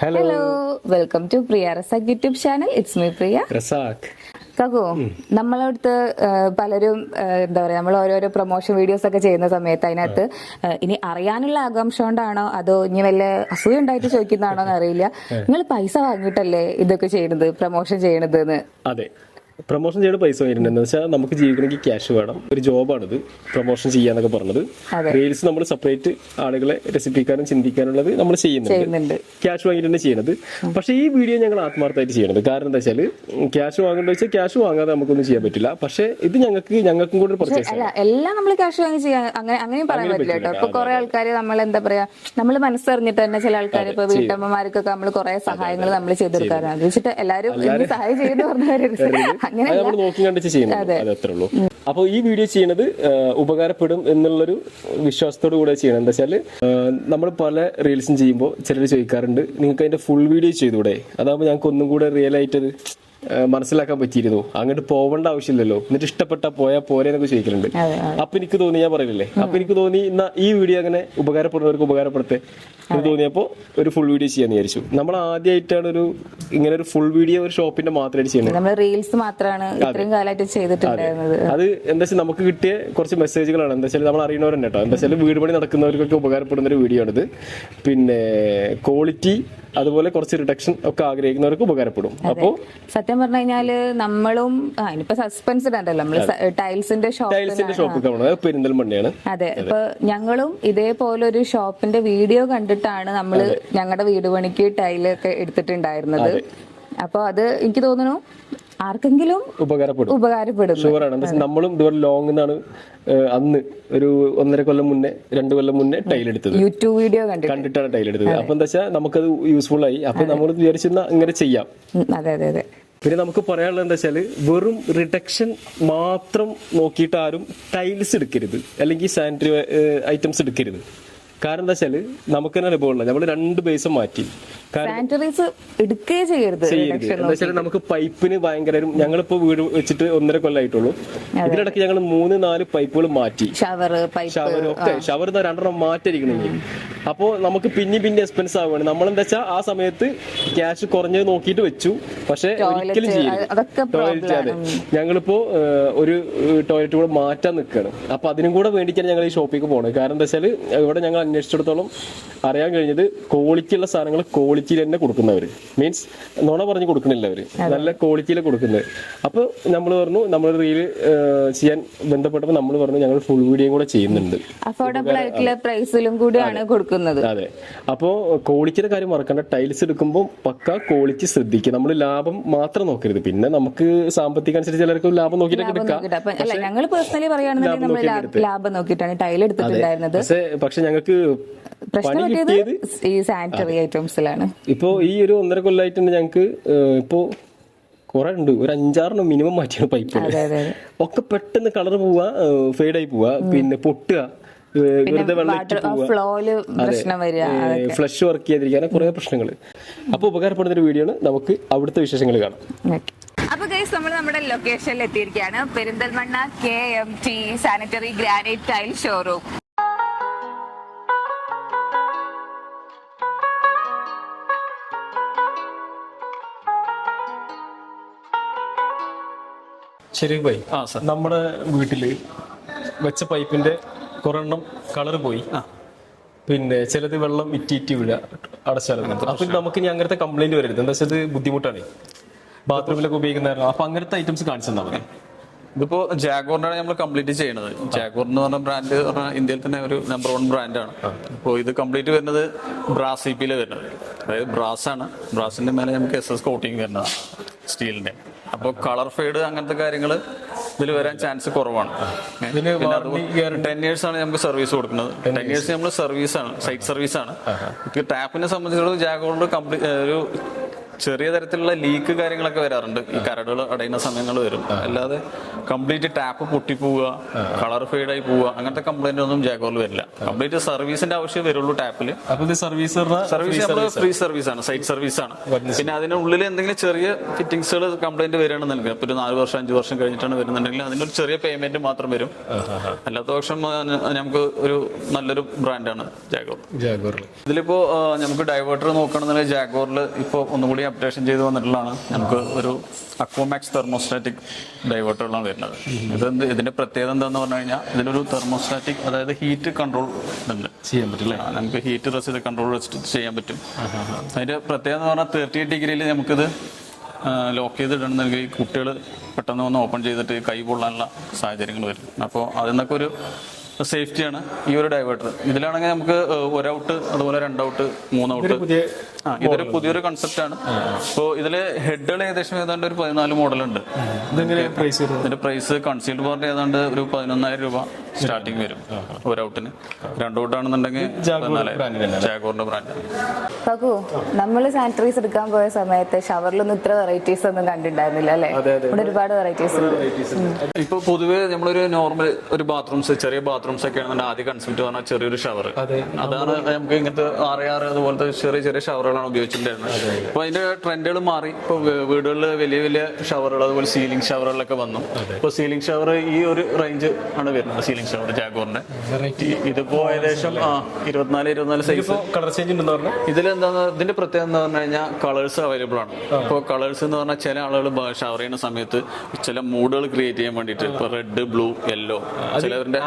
Hello welcome to Priya Razak YouTube channel it's me Priya Razak കകു നമ്മളടുത്ത് പലരും എന്താ പറയാ നമ്മൾ ഓരോരോ പ്രൊമോഷൻ വീഡിയോസ് ഒക്കെ ചെയ്യുന്ന സമയത്ത് അതിനകത്ത് ഇനി അറിയാനുള്ള ആകാംക്ഷ കൊണ്ടാണോ അതോ ഇനി വല്ല അസൂയ ഉണ്ടായിട്ട് ചോദിക്കുന്നതാണോ എന്ന് അറിയില്ല. നിങ്ങൾ പൈസ വാങ്ങിയിട്ടല്ലേ ഇതൊക്കെ ചെയ്യണത് പ്രൊമോഷൻ ചെയ്യണത് അതെ. പ്രൊമോഷൻ ചെയ്യേണ്ട പൈസ വരുന്നുണ്ട്. എന്ന് വെച്ചാൽ നമുക്ക് ജീവിക്കണമെങ്കിൽ ക്യാഷ് വേണം. ഒരു ജോബാണിത് പ്രൊമോഷൻ ചെയ്യാന്നൊക്കെ പറഞ്ഞത്. റീൽസ് നമ്മൾ സെപ്പറേറ്റ് ആളുകളെ രസിപ്പിക്കാനും ചിന്തിക്കാനുള്ളത് നമ്മൾ ചെയ്യുന്നുണ്ട്. ക്യാഷ് വാങ്ങിയിട്ട് തന്നെ ചെയ്യണത്. പക്ഷേ ഈ വീഡിയോ ഞങ്ങൾ ആത്മാർത്ഥമായിട്ട് ചെയ്യണത്. കാരണം എന്താ വെച്ചാൽ ക്യാഷ് വാങ്ങേണ്ട വെച്ചാൽ ക്യാഷ് വാങ്ങാതെ നമുക്കൊന്നും ചെയ്യാൻ പറ്റില്ല. പക്ഷേ ഇത് ഞങ്ങൾക്ക് ഞങ്ങൾക്കും കൂടെ ഒരു പർച്ചേസ് എല്ലാം നമ്മൾ ക്യാഷ് വാങ്ങി ചെയ്യാൻ അങ്ങനെ അങ്ങനെയും പറയാൻ പറ്റില്ല കേട്ടോ. ഇപ്പൊ കുറെ ആൾക്കാർ നമ്മൾ എന്താ പറയാ നമ്മൾ മനസ്സറിഞ്ഞിട്ട് തന്നെ ചില ആൾക്കാർ ഇപ്പൊ വീട്ടമ്മമാർക്കൊക്കെ നമ്മൾ കുറെ സഹായങ്ങൾ നമ്മൾ ചെയ്തെടുക്കാറുണ്ട് വെച്ചിട്ട് എല്ലാരും എന്ത് സഹായം ചെയ്യുന്നു പറഞ്ഞവരുത് അങ്ങനെ നമ്മൾ നോക്കി കണ്ടിച്ച് ചെയ്യുന്നത്. അത്. അത്രേ ഉള്ളൂ. അപ്പോൾ ഈ വീഡിയോ ചെയ്യണത് ഉപകാരപ്പെടും എന്നുള്ളൊരു വിശ്വാസത്തോടു കൂടെ ചെയ്യണം. എന്താ വെച്ചാൽ നമ്മൾ പല റീൽസും ചെയ്യുമ്പോൾ ചിലർ ചോദിക്കാറുണ്ട് നിങ്ങൾക്ക് അതിന്റെ ഫുൾ വീഡിയോ ചെയ്തൂടെ അതാകുമ്പോൾ ഞങ്ങൾക്ക് ഒന്നും കൂടെ റിയൽ ആയിട്ടത് മനസ്സിലാക്കാൻ പറ്റിയിരുന്നു. അങ്ങോട്ട് പോകേണ്ട ആവശ്യമില്ലല്ലോ. എന്നിട്ട് ഇഷ്ടപ്പെട്ട പോയാൽ പോരെ എന്നൊക്കെ ചോദിക്കലുണ്ട്. അപ്പൊ എനിക്ക് തോന്നി ഞാൻ പറയില്ലേ അപ്പൊ എനിക്ക് തോന്നി ഈ വീഡിയോ അങ്ങനെ ഉപകാരപ്പെടുന്നവർക്ക് ഉപകാരപ്പെടുത്തെ. എന്ന് തോന്നിയപ്പോ ഒരു ഫുൾ വീഡിയോ ചെയ്യാന്ന് വിചാരിച്ചു. നമ്മൾ ആദ്യമായിട്ടാണ് ഒരു ഇങ്ങനെ ഒരു ഫുൾ വീഡിയോ ഒരു ഷോപ്പിന്റെ മാത്രമായിട്ട് ചെയ്യുന്നത്. നമ്മൾ റീൽസ് മാത്രമാണ് ഇത്രയും കാലമായിട്ട് ചെയ്തിട്ടുണ്ടായിരുന്നത്. അത്. എന്താ വെച്ചാൽ നമുക്ക് കിട്ടിയ കുറച്ച് മെസ്സേജുകളാണ് എന്താ വെച്ചാൽ നമ്മൾ അറിയുന്നവർ തന്നെ കേട്ടോ. എന്താ വെച്ചാൽ വീട് പണി നടക്കുന്നവർക്കൊക്കെ ഉപകാരപ്പെടുന്ന ഒരു വീഡിയോ ആണിത്. പിന്നെ ക്വാളിറ്റി അതുപോലെ കുറച്ച് റിഡക്ഷൻ ഒക്കെ ആഗ്രഹിക്കുന്നവർക്ക് ഉപകാരപ്പെടും. അപ്പോൾ സത്യം പറഞ്ഞു കഴിഞ്ഞാൽ നമ്മളും ഇനിയിപ്പോ സസ്പെൻസ് ഇടണ്ടല്ലോ. നമ്മൾ ടൈൽസിന്റെ ഷോപ്പ് ടൈൽസിന്റെ ഷോപ്പ് പെരിന്തൽമണ്ണയാണ്. അതെ. ഇപ്പൊ ഞങ്ങളും ഇതേപോലെ ഒരു ഷോപ്പിന്റെ വീഡിയോ കണ്ടിട്ടാണ് നമ്മൾ ഞങ്ങളുടെ വീട് പണിക്ക് ടൈലൊക്കെ എടുത്തിട്ടുണ്ടായിരുന്നത്. അപ്പൊ അത് എനിക്ക് തോന്നുന്നു ആർക്കെങ്കിലും ഉപകാരപ്പെടും. ഉപകാരപ്പെടും ഷുവറാണ് നമ്മളും ഇതുപോലെ ലോങ് എന്നാണ് അന്ന് ഒരു ഒന്നര കൊല്ലം മുന്നേ രണ്ട് കൊല്ലം മുന്നേ ടൈൽ എടുത്തത്. യൂട്യൂബ് വീഡിയോ കണ്ടിട്ട്. കണ്ടിട്ടാണ് ടൈൽ എടുത്തത്. അപ്പൊ എന്താ വെച്ചാൽ നമുക്കത് യൂസ്ഫുൾ ആയി. അപ്പൊ നമ്മൾ വിചാരിച്ചിരുന്ന ഇങ്ങനെ ചെയ്യാം. അതെ അതെ അതെ. പിന്നെ നമുക്ക് പറയാനുള്ളത് എന്താ വെച്ചാൽ വെറും റിഡക്ഷൻ മാത്രം നോക്കിയിട്ട് ആരും ടൈൽസ് എടുക്കരുത്. അല്ലെങ്കിൽ സാനിറ്ററി ഐറ്റംസ് എടുക്കരുത്. കാരണം എന്താ വെച്ചാൽ നമുക്ക് തന്നെ അനുഭവമുള്ള നമ്മൾ രണ്ട് ബേസും മാറ്റി. ചെയ്യരുത് എന്താ വെച്ചാൽ നമുക്ക് പൈപ്പിന് ഭയങ്കര ഞങ്ങളിപ്പോ വീട് വെച്ചിട്ട് ഒന്നര കൊല്ലമായിട്ടുള്ളൂ ഇതിനിടയ്ക്ക് ഞങ്ങൾ മൂന്ന് നാല് പൈപ്പുകൾ മാറ്റി. ഷവർ ഷവർ ഒക്കെ ഷവർ രണ്ടെണ്ണം മാറ്റിയിരിക്കണെങ്കിൽ അപ്പോ നമുക്ക് പിന്നെ പിന്നെ എക്സ്പെൻസ് ആവുകയാണ്. നമ്മൾ എന്താ വെച്ചാൽ ആ സമയത്ത് ക്യാഷ് കുറഞ്ഞത് നോക്കിയിട്ട് വെച്ചു. പക്ഷെ ഒരിക്കലും ചെയ്യരുത്. അതൊക്കെ ടോയ്ലറ്റ് അതെ ഞങ്ങളിപ്പോ ഒരു ടോയ്ലറ്റ് കൂടെ മാറ്റാൻ നിൽക്കുകയാണ് അപ്പൊ അതിനും കൂടെ വേണ്ടിയിട്ടാണ് ഞങ്ങൾ ഈ ഷോപ്പിലേക്ക് പോകുന്നത് കാരണം എന്താ വെച്ചാൽ ഇവിടെ ഞങ്ങൾ അന്വേഷിച്ചിടത്തോളം അറിയാൻ കഴിഞ്ഞത് ക്വാളിറ്റി ഉള്ള സാധനങ്ങൾ ക്വാളിറ്റിയിൽ തന്നെ കൊടുക്കുന്നവര്. മീൻസ് നുണ പറഞ്ഞ് കൊടുക്കണില്ല അവർ നല്ല ക്വാളിറ്റിയിൽ കൊടുക്കുന്നത്. അപ്പൊ നമ്മൾ പറഞ്ഞു നമ്മൾ റീൽ ചെയ്യാൻ ബന്ധപ്പെട്ടപ്പോൾ നമ്മൾ പറഞ്ഞു ഞങ്ങൾ ഫുൾ വീഡിയോ കൂടെ ചെയ്യുന്നുണ്ട്. അഫോർഡബിൾ ആയിട്ടുള്ള പ്രൈസിലും കൂടിയാണ് കൊടുക്കുന്നത്. അതെ. അപ്പോ ക്വാളിറ്റിയുടെ കാര്യം മറക്കണ്ട. ടൈൽസ് എടുക്കുമ്പോൾ പക്ക ക്വാളിറ്റി ശ്രദ്ധിക്കുക. നമ്മൾ ലാഭം മാത്രം നോക്കരുത്. പിന്നെ നമുക്ക് സാമ്പത്തിക അനുസരിച്ച് ചിലർക്ക് ലാഭം നോക്കിയിട്ടൊക്കെ എടുക്കാം. ഞങ്ങൾ പേഴ്സണലി പറയുകയാണെന്നുണ്ടെങ്കിൽ നമ്മൾ ലാഭം നോക്കിയിട്ടാണ് ടൈൽ എടുത്തിട്ടുണ്ടായിരുന്നത്. പക്ഷെ ഞങ്ങൾക്ക് പ്രശ്നം പറ്റിയത് ഈ സാനിറ്ററി ഐറ്റംസിലാണ് ഇപ്പോ ഈ ഒരു ഒന്നര കൊല്ലമായിട്ട് തന്നെ ഞങ്ങൾക്ക് ഇപ്പോ കുറെ ഉണ്ട്. ഒരു അഞ്ചാറെണ്ണം മിനിമം മാറ്റിയാണ് പൈപ്പ് അതെ അതെ അതെ. ഒക്കെ പെട്ടെന്ന് കളർ പോവുക ഫെയ്ഡായി ആയി പോവുക പിന്നെ പൊട്ടുക വെറുതെ വെള്ളം ഫ്ലഷ് വർക്ക് ചെയ്യാതിരിക്കാൻ കുറെ പ്രശ്നങ്ങൾ അപ്പൊ ഉപകാരപ്പെടുന്ന ഒരു വീഡിയോ ആണ്. നമുക്ക് അവിടുത്തെ വിശേഷങ്ങൾ കാണാം. അപ്പൊ ഗൈസ് നമ്മൾ നമ്മുടെ ലൊക്കേഷനിൽ എത്തിയിരിക്കുകയാണ്. Perinthalmanna K M T sanitary granite tile showroom ശരി ബൈ ആ സാർ. നമ്മുടെ വീട്ടിൽ വെച്ച പൈപ്പിന്റെ കുറെണ്ണം കളർ പോയി. പിന്നെ ചിലത് വെള്ളം ഇറ്റിറ്റ് വീഴ അടച്ചാലും. അപ്പൊ നമുക്ക് ഇനി അങ്ങനത്തെ കംപ്ലൈന്റ് വരരുത്. എന്താ വെച്ചാൽ ബുദ്ധിമുട്ടാണ്. ബാത്റൂമിലൊക്കെ ഉപയോഗിക്കുന്ന അപ്പൊ അങ്ങനത്തെ ഐറ്റംസ് കാണിച്ചു തന്നാൽ മതി. ഇതിപ്പോ ജാഗോറിനാണ് നമ്മൾ കംപ്ലീറ്റ് ചെയ്യുന്നത് ജാഗോർ എന്ന് പറഞ്ഞ ബ്രാൻഡ് പറഞ്ഞാൽ ഇന്ത്യയിൽ തന്നെ ഒരു നമ്പർ വൺ ബ്രാൻഡാണ് അപ്പോൾ ഇത് കംപ്ലീറ്റ് വരുന്നത് ബ്രാസ് സി പിയിലെ വരുന്നത്. അതായത് ബ്രാസ് ആണ് ബ്രാസിന്റെ മേലെ നമുക്ക് എസ് എസ് കോട്ടിങ് വരുന്നതാണ് സ്റ്റീലിന്റെ അപ്പോൾ കളർ ഫെയ്ഡ് അങ്ങനത്തെ കാര്യങ്ങൾ ഇതിൽ വരാൻ ചാൻസ് കുറവാണ്. ടെൻ ഇയേഴ്സ് ആണ് നമുക്ക് സർവീസ് കൊടുക്കുന്നത്. ടെൻ ഇയേഴ്സ് നമ്മൾ സർവീസ് ആണ് സൈറ്റ് സർവീസ് ആണ്. ടാപ്പിനെ സംബന്ധിച്ചിടത്തോളം ജാഗോണ്ട് കംപ്ലീറ്റ് ഒരു ചെറിയ തരത്തിലുള്ള ലീക്ക് കാര്യങ്ങളൊക്കെ വരാറുണ്ട്. ഈ കരടുകൾ അടയുന്ന സമയങ്ങൾ വരും. അല്ലാതെ കംപ്ലീറ്റ് ടാപ്പ് പൊട്ടിപ്പോവുക കളർ ഫെയ്ഡ് ആയി പോവുക അങ്ങനത്തെ കംപ്ലൈന്റ് ഒന്നും ജാഗോറിൽ വരില്ല. കംപ്ലീറ്റ് സർവീസിന്റെ ആവശ്യം വരുള്ളൂ ടാപ്പിൽ. അപ്പൊ സർവീസ് സർവീസ് ഫ്രീ സർവീസ് ആണ്. സൈറ്റ് സർവീസ് ആണ് പിന്നെ അതിനുള്ളിൽ എന്തെങ്കിലും ചെറിയ ഫിറ്റിംഗ്സുകൾ കംപ്ലൈന്റ് വരികയാണെന്നുണ്ടെങ്കിൽ ഇപ്പൊ ഒരു നാല് വർഷം അഞ്ച് വർഷം കഴിഞ്ഞിട്ടാണ് വരുന്നുണ്ടെങ്കിൽ അതിനൊരു ചെറിയ പേയ്മെന്റ് മാത്രം വരും. അല്ലാത്ത പക്ഷം നമുക്ക് ഒരു നല്ലൊരു ബ്രാൻഡാണ് ജാഗോർ ജാഗോറിൽ ഇതിലിപ്പോ നമുക്ക് ഡൈവേർട്ടർ നോക്കണമെന്നുണ്ടെങ്കിൽ ജാഗോറിൽ ഇപ്പോൾ ഒന്നുകൂടി അപ്ഡേഷൻ ചെയ്ത് വന്നിട്ടുള്ളതാണ്. നമുക്ക് ഒരു അക്വമാക്സ് തെർമോസ്റ്റാറ്റിക് ഡൈവേർട്ടറുകളാണ് വരുന്നത്. ഇത് എന്ത് ഇതിന്റെ പ്രത്യേകത എന്താന്ന് പറഞ്ഞു കഴിഞ്ഞാൽ ഇതിലൊരു തെർമോസ്റ്റാറ്റിക് അതായത് ഹീറ്റ് കൺട്രോൾ ഉണ്ട് ചെയ്യാൻ പറ്റില്ല? നമുക്ക് ഹീറ്റ് റെസ് ചെയ്ത് കൺട്രോൾ ചെയ്യാൻ പറ്റും. അതിന്റെ പ്രത്യേകത എന്ന് പറഞ്ഞാൽ തേർട്ടി എയ്റ്റ് ഡിഗ്രിയിൽ നമുക്കിത് ലോക്ക് ചെയ്തിടണമെങ്കിൽ കുട്ടികൾ പെട്ടെന്ന് വന്ന് ഓപ്പൺ ചെയ്തിട്ട് കൈ പൊള്ളാനുള്ള സാഹചര്യങ്ങൾ വരും. അപ്പോൾ അതിൽ നിന്നൊക്കെ ഒരു സേഫ്റ്റിയാണ് ഈ ഒരു ഡൈവേർട്ടർ ഇതിലാണെങ്കിൽ നമുക്ക് ഔട്ട് അതുപോലെ രണ്ട് ഔട്ട് മൂന്ന് ആ ഇതൊരു പുതിയൊരു കൺസെപ്റ്റ് ആണ്. അപ്പോൾ ഇതിൽ ഹെഡുകൾ ഏകദേശം ഏതാണ്ട് ഒരു പതിനാല് മോഡൽ ഉണ്ട്. ഇതെങ്ങനെ പ്രൈസ് വരുന്നത്? ഇതിന്റെ പ്രൈസ് കൺസീൽഡ് ബോർഡ് ഏതാണ്ട് ഒരു പതിനൊന്നായിരം രൂപ സ്റ്റാർട്ടിങ് വരും. ഒരു ഔട്ടിന് രണ്ട് ഔട്ടാണെന്നുണ്ടെങ്കിൽ ജാഗോറിന്റെ ബ്രാൻഡ് പകു നമ്മൾ സാനിറ്ററീസ് എടുക്കാൻ പോയ സമയത്ത് ഷവറിലൊന്നും ഇത്ര വെറൈറ്റീസ് ഒന്നും കണ്ടിട്ടുണ്ടായിരുന്നില്ല അല്ലേ? ഇവിടെ ഒരുപാട് വെറൈറ്റീസ് ഉണ്ട്. ഇപ്പൊ പൊതുവെ നമ്മളൊരു നോർമൽ ഒരു ബാത്റൂംസ് ചെറിയ ബാത്റൂംസ് ഒക്കെ ആണെന്നുണ്ടെങ്കിൽ ആദ്യ കൺസെപ്റ്റ് പറഞ്ഞാൽ ചെറിയൊരു ഷവർ അതെ. അതാണ് നമുക്ക് ഇങ്ങനത്തെ ആറ് ആറ് അതുപോലത്തെ ചെറിയ ചെറിയ ഷവറുകളാണ് ഉപയോഗിച്ചിട്ടുണ്ടായിരുന്നത്. അപ്പൊ അതിന്റെ ട്രെൻഡുകൾ മാറി. ഇപ്പൊ വീടുകളിൽ വലിയ വലിയ ഷവറുകൾ അതുപോലെ സീലിംഗ് ഷവറുകളൊക്കെ വന്നു. ഇപ്പൊ സീലിംഗ് ഷവർ ഈ ഒരു റേഞ്ച് ആണ് വരുന്നത് സീലിംഗ് ഷവർ ജാഗോറിന്റെ. ഇതിപ്പോ ഏകദേശം ആ ഇരുപത്തിനാല് ഇരുപത്തിനാല് സൈസ് കളർ ചേഞ്ച് ഉണ്ടെന്ന് എന്താ ഇതിന്റെ പ്രത്യേകത എന്ന് പറഞ്ഞു കഴിഞ്ഞാൽ കളേഴ്സ് അവൈലബിൾ ആണ്. ഇപ്പോൾ കളേഴ്സ് എന്ന് പറഞ്ഞാൽ ചില ആളുകൾ ഷവർ ചെയ്യുന്ന സമയത്ത് ചില മൂഡുകൾ ക്രിയേറ്റ് ചെയ്യാൻ വേണ്ടിയിട്ട് ഇപ്പൊ റെഡ് ബ്ലൂ യെല്ലോ ചിലവരുടെ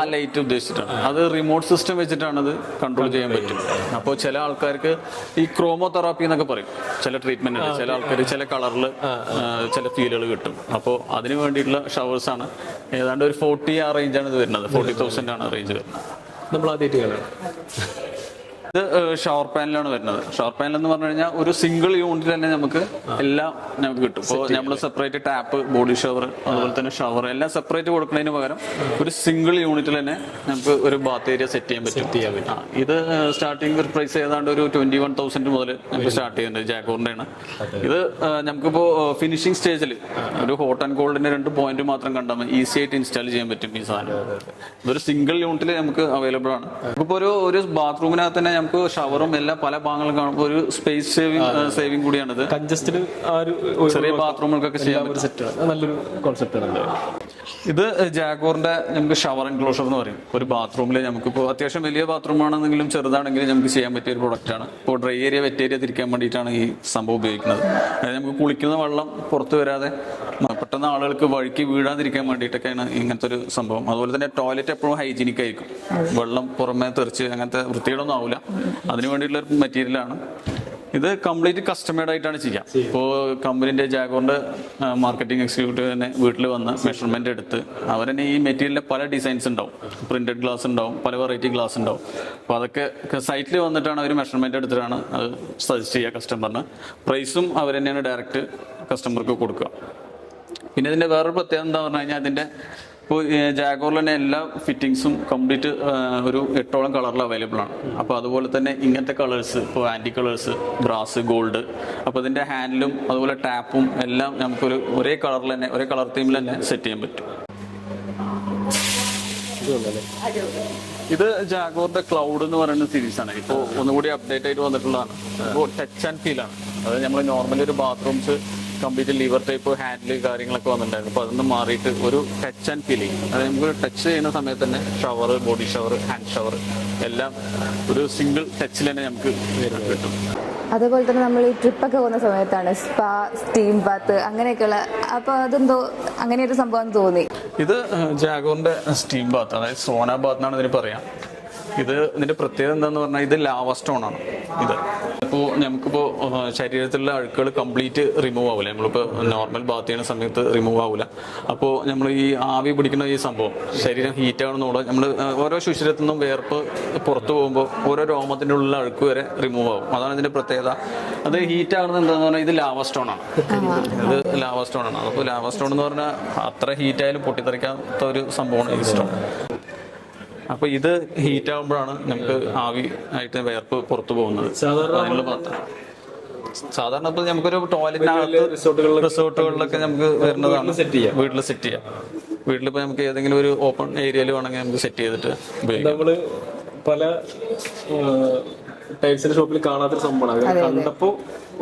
ആ ലൈറ്റ് ഉദ്ദേശിച്ചിട്ടാണ്. അത് റിമോട്ട് സിസ്റ്റം വെച്ചിട്ടാണ് അത് കൺട്രോൾ ചെയ്യാൻ പറ്റും. അപ്പോൾ ചില ആൾക്കാർക്ക് ഈ ക്രോമോ തെറാപ്പി എന്നൊക്കെ പറയും. ചില ട്രീറ്റ്മെന്റ് ചില ആൾക്കാർ ചില കളറിൽ ചില ഫീലുകൾ കിട്ടും. അപ്പോൾ അതിന് വേണ്ടിയിട്ടുള്ള ഷവേഴ്സ് ആണ്. ഏതാണ്ട് ഒരു ഫോർട്ടി ആ റേഞ്ചാണ് ഇത് വരുന്നത്. ഫോർട്ടി തൗസൻഡ് ആണ് റേഞ്ച് വരുന്നത്. നമ്മൾ ആദ്യമായിട്ട് കാണാം ഇത് ഷവർ പാനലാണ് വരുന്നത്. ഷവർ പാനൽ എന്ന് പറഞ്ഞു കഴിഞ്ഞാൽ ഒരു സിംഗിൾ യൂണിറ്റ് തന്നെ നമുക്ക് എല്ലാം നമുക്ക് കിട്ടും. ഇപ്പോൾ നമ്മൾ സെപ്പറേറ്റ് ടാപ്പ് ബോഡി ഷവർ അതുപോലെ തന്നെ ഷവർ എല്ലാം സെപ്പറേറ്റ് കൊടുക്കുന്നതിന് പകരം ഒരു സിംഗിൾ യൂണിറ്റിൽ തന്നെ നമുക്ക് ഒരു ബാത്ത് ഏരിയ സെറ്റ് ചെയ്യാൻ പറ്റും. ഇത് സ്റ്റാർട്ടിംഗ് പ്രൈസ് ഏതാണ്ട് ഒരു ട്വന്റി വൺ തൗസൻഡ് മുതൽ നമുക്ക് സ്റ്റാർട്ട് ചെയ്യുന്നുണ്ട് ജാക്കോറിന്റെ ആണ് ഇത് നമുക്കിപ്പോ ഫിനിഷിംഗ് സ്റ്റേജിൽ ഒരു ഹോട്ട് ആൻഡ് കോൾഡിന്റെ രണ്ട് പോയിന്റ് മാത്രം കണ്ടാൽ മതി. ഈസി ആയിട്ട് ഇൻസ്റ്റാൾ ചെയ്യാൻ പറ്റും ഈ സാധനം. ഇതൊരു സിംഗിൾ യൂണിറ്റിൽ നമുക്ക് അവൈലബിൾ ആണ്. ഇപ്പൊ ഒരു ഒരു ബാത്റൂമിനകത്ത് തന്നെ നമുക്ക് ഷവറും എല്ലാ പല ഭാഗങ്ങളും കാണുമ്പോൾ ഒരു സ്പേസ് സേവിങ് സേവിങ് കൂടിയാണിത്. കൺജസ്റ്റഡ് ആ ഒരു ചെറിയ ബാത്റൂമുകൾക്കൊക്കെ ചെയ്യാൻ എല്ലാം ഒരു സെറ്റ് ആണ്. നല്ലൊരു കോൺസെപ്റ്റ് ആണ് എന്തായാലും. ഇത് ജാഗോറിന്റെ നമുക്ക് ഷവർ എൻക്ലോഷർ എന്ന് പറയും. ഒരു ബാത്റൂമിൽ നമുക്കിപ്പോൾ അത്യാവശ്യം വലിയ ബാത്റൂം ആണെന്നെങ്കിലും ചെറുതാണെങ്കിലും നമുക്ക് ചെയ്യാൻ പറ്റിയ ഒരു പ്രൊഡക്റ്റ് ആണ്. ഇപ്പോൾ ഡ്രൈ ഏരിയ വെറ്റ് ഏരിയ തിരിക്കാൻ വേണ്ടിയിട്ടാണ് ഈ സംഭവം ഉപയോഗിക്കുന്നത്. അതായത് നമുക്ക് കുളിക്കുന്ന വെള്ളം പുറത്തു വരാതെ പെട്ടെന്ന് ആളുകൾക്ക് വഴുക്കി വീഴാതിരിക്കാൻ വേണ്ടിയിട്ടൊക്കെയാണ് ഇങ്ങനത്തെ ഒരു സംഭവം. അതുപോലെ തന്നെ ടോയ്ലറ്റ് എപ്പോഴും ഹൈജീനിക് ആയിരിക്കും. വെള്ളം പുറമേ തെറിച്ച് അങ്ങനത്തെ വൃത്തികളൊന്നും ആവില്ല അതിന് വേണ്ടിയിട്ടുള്ള ഒരു മെറ്റീരിയലാണ് ഇത് കംപ്ലീറ്റ് കസ്റ്റമേഡ് ആയിട്ടാണ് ചെയ്യുക ഇപ്പോൾ കമ്പനിന്റെ ജാഗോറിന്റെ മാർക്കറ്റിംഗ് എക്സിക്യൂട്ടീവ് തന്നെ വീട്ടിൽ വന്ന് മെഷർമെന്റ് എടുത്ത് അവർ തന്നെ ഈ മെറ്റീരിയലിന്റെ പല ഡിസൈൻസ് ഉണ്ടാവും. പ്രിന്റഡ് ഗ്ലാസ് ഉണ്ടാവും പല വെറൈറ്റി ഗ്ലാസ് ഉണ്ടാവും. അപ്പോൾ അതൊക്കെ സൈറ്റിൽ വന്നിട്ടാണ് അവർ മെഷർമെന്റ് എടുത്തിട്ടാണ് അത് സജസ്റ്റ് ചെയ്യുക കസ്റ്റമറിന് പ്രൈസും അവർ തന്നെയാണ് ഡയറക്റ്റ് കസ്റ്റമർക്ക് കൊടുക്കുക. പിന്നെ ഇതിന്റെ വേറൊരു പ്രത്യേകത എന്താ പറഞ്ഞു കഴിഞ്ഞാൽ അതിന്റെ ഇപ്പോൾ ജാഗോറിൽ തന്നെ എല്ലാ ഫിറ്റിങ്സും കംപ്ലീറ്റ് ഒരു എട്ടോളം കളറിൽ അവൈലബിൾ ആണ്. അപ്പോൾ അതുപോലെ തന്നെ ഇങ്ങനത്തെ കളേഴ്സ് ഇപ്പോൾ ആന്റി കളേഴ്സ് ബ്രാസ് ഗോൾഡ് അപ്പോൾ ഇതിന്റെ ഹാൻഡിലും അതുപോലെ ടാപ്പും എല്ലാം നമുക്കൊരു ഒരേ കളറിൽ തന്നെ ഒരേ കളർ തീമിൽ തന്നെ സെറ്റ് ചെയ്യാൻ പറ്റും. ഇത് ജാഗോറിന്റെ ക്ലൗഡ് എന്ന് പറയുന്ന സീരീസ് ആണ്. ഇപ്പോൾ ഒന്നുകൂടി അപ്ഡേറ്റ് ആയിട്ട് വന്നിട്ടുള്ളതാണ്. ഇപ്പോൾ ടച്ച് ആൻഡ് ഫീൽ ആണ്. അതായത് നമ്മൾ നോർമലി ഒരു bathrooms complete lever type handle കാര്യങ്ങളൊക്കെ വന്നിട്ടുണ്ടായിരുന്നു. അപ്പോൾ അതൊന്ന് മാറിയിട്ട് ഒരു ടച്ച് ആൻഡ് ഫീലിംഗ് അതായത് നമുക്ക് ടച്ച് ചെയ്യുന്ന സമയത്ത് തന്നെ shower body shower hand shower എല്ലാം ഒരു സിംഗിൾ ടച്ചിൽ തന്നെ നമുക്ക് കിട്ടും. അതുപോലെ തന്നെ നമ്മൾ ഈ ട്രിപ്പൊക്കെ പോകുന്ന സമയത്താണ് സ്പാ സ്റ്റീം ബാത്ത് അങ്ങനെയൊക്കെയുള്ള അപ്പോൾ അതെന്തോ അങ്ങനെ ഒരു സംഭവം തോന്നി. ഇത് ജാഗോറിന്റെ സ്റ്റീം ബാത്ത് അതായത് സോന ബാത്ത് എന്നാണ് ഇതിന് പറയാം. ഇത് ഇതിന്റെ പ്രത്യേകത എന്താന്ന് പറഞ്ഞാൽ ഇത് ലാവ സ്റ്റോൺ ആണ്. ഇത്. ഇപ്പോൾ നമുക്കിപ്പോൾ ശരീരത്തിലുള്ള അഴുക്കുകൾ കംപ്ലീറ്റ് റിമൂവ് ആവില്ല നമ്മളിപ്പോൾ നോർമൽ ബാത്ത് ചെയ്യുന്ന സമയത്ത് റിമൂവ് ആവില്ല അപ്പോൾ നമ്മൾ ഈ ആവി പിടിക്കുന്ന ഈ സംഭവം ശരീരം ഹീറ്റ് ആവുന്നതോടെ നമ്മൾ ഓരോ ശുശിരത്തു നിന്നും വേർപ്പ് പുറത്തു പോകുമ്പോൾ ഓരോ രോമത്തിന്റെ ഉള്ളിലുള്ള അഴുക്ക് വരെ റിമൂവ് ആവും. അതാണ് ഇതിന്റെ പ്രത്യേകത. അത് ഹീറ്റ് ആകുന്നത് എന്താണെന്ന് പറഞ്ഞാൽ ഇത് ലാവ സ്റ്റോൺ ആണ്. ഇത് ലാവ സ്റ്റോൺ ആണ്. അപ്പോൾ ലാവ സ്റ്റോൺ എന്ന് പറഞ്ഞാൽ അത്ര ഹീറ്റ് ആയാലും പൊട്ടിത്തെറിക്കാത്ത ഒരു സംഭവമാണ് ഈ സ്റ്റോൺ അപ്പൊ ഇത് ഹീറ്റ് ആകുമ്പോഴാണ് നമുക്ക് ആവി ആയിട്ട് വേർപ്പ് പുറത്തു പോകുന്നത്. സാധാരണ അതിനുള്ള പാത്രം സാധാരണ ഇപ്പൊ നമുക്കൊരു ടോയ്ലറ്റിനകത്ത് റിസോർട്ടുകളിലൊക്കെ നമുക്ക് വരുന്നതാണ്. സെറ്റ് ചെയ്യാം. വീട്ടിൽ സെറ്റ് ചെയ്യാം. വീട്ടിലിപ്പോ നമുക്ക് ഏതെങ്കിലും ഒരു ഓപ്പൺ ഏരിയയിൽ വേണമെങ്കിൽ നമുക്ക് സെറ്റ് ചെയ്തിട്ട് നമ്മൾ പല ടൈൽസിന്റെ ഷോപ്പിൽ കാണാത്തൊരു സംഭവമാണ്. കണ്ടപ്പോ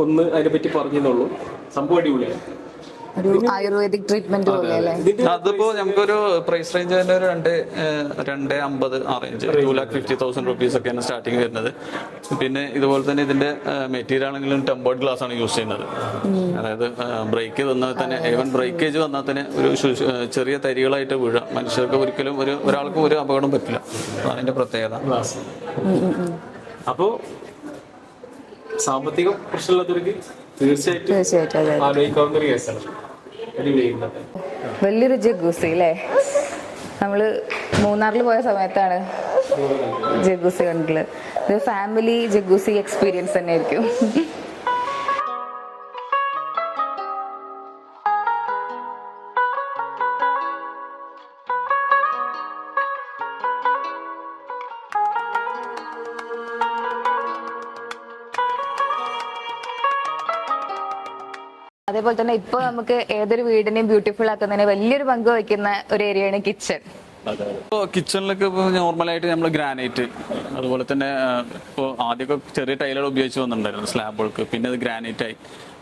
ഒന്ന് അതിനെ പറ്റി പറഞ്ഞെന്നുള്ളൂ. സംഭവം അടിപൊളിയാണ്. ഒരു ആയുർവേദിക് ട്രീറ്റ്മെന്റ് പോലെ അല്ലേ അതിപ്പോ നമുക്കൊരു പ്രൈസ് റേഞ്ച് തന്നെ ഒരു രണ്ട് രണ്ട് അമ്പത് ആ range to lakh fifty thousand rupees ഒക്കെയാണ് സ്റ്റാർട്ടിങ് വരുന്നത്. പിന്നെ ഇതുപോലെ തന്നെ ഇതിന്റെ മെറ്റീരിയൽ ആണെങ്കിലും ടെമ്പേർഡ് ഗ്ലാസ് ആണ് യൂസ് ചെയ്യുന്നത്. അതായത് ബ്രേക്ക് വന്നാൽ തന്നെ ഈവൻ ബ്രേക്കേജ് വന്നാൽ തന്നെ ഒരു ചെറിയ തരികളായിട്ട് വീഴാം. മനുഷ്യർക്ക് ഒരിക്കലും ഒരു ഒരാൾക്കും ഒരു അപകടം പറ്റില്ല. അതാണ് അതിന്റെ പ്രത്യേകത. അപ്പോ സാമ്പത്തിക പ്രശ്നമില്ലാത്തവർക്ക് തീർച്ചയായിട്ടും. തീർച്ചയായിട്ടും അതെ ആലോചിക്കാവുന്ന ഒരു കേസാണ്. അടിപൊളിയായിരുന്നത് വലിയൊരു ജഗൂസി അല്ലേ നമ്മൾ മൂന്നാറിൽ പോയ സമയത്താണ് ജഗൂസി കണ്ടിട്ടുള്ളത്. ഇത് ഫാമിലി ജഗൂസി എക്സ്പീരിയൻസ് തന്നെ ആയിരിക്കും അതേപോലെ തന്നെ ഇപ്പൊ നമുക്ക് ഏതൊരു വീടിനെയും ബ്യൂട്ടിഫുൾ ആക്കുന്നതിന് വലിയൊരു പങ്ക് വഹിക്കുന്ന ഒരു ഏരിയയാണ് കിച്ചൺ ഇപ്പോൾ കിച്ചണിലൊക്കെ ഇപ്പോൾ നോർമലായിട്ട് നമ്മൾ ഗ്രാനൈറ്റ് അതുപോലെ തന്നെ ഇപ്പോൾ ആദ്യമൊക്കെ ചെറിയ ടൈലുകൾ ഉപയോഗിച്ച് വന്നിട്ടുണ്ടായിരുന്നു സ്ലാബുകൾക്ക് പിന്നെ അത് ഗ്രാനൈറ്റ് ആയി.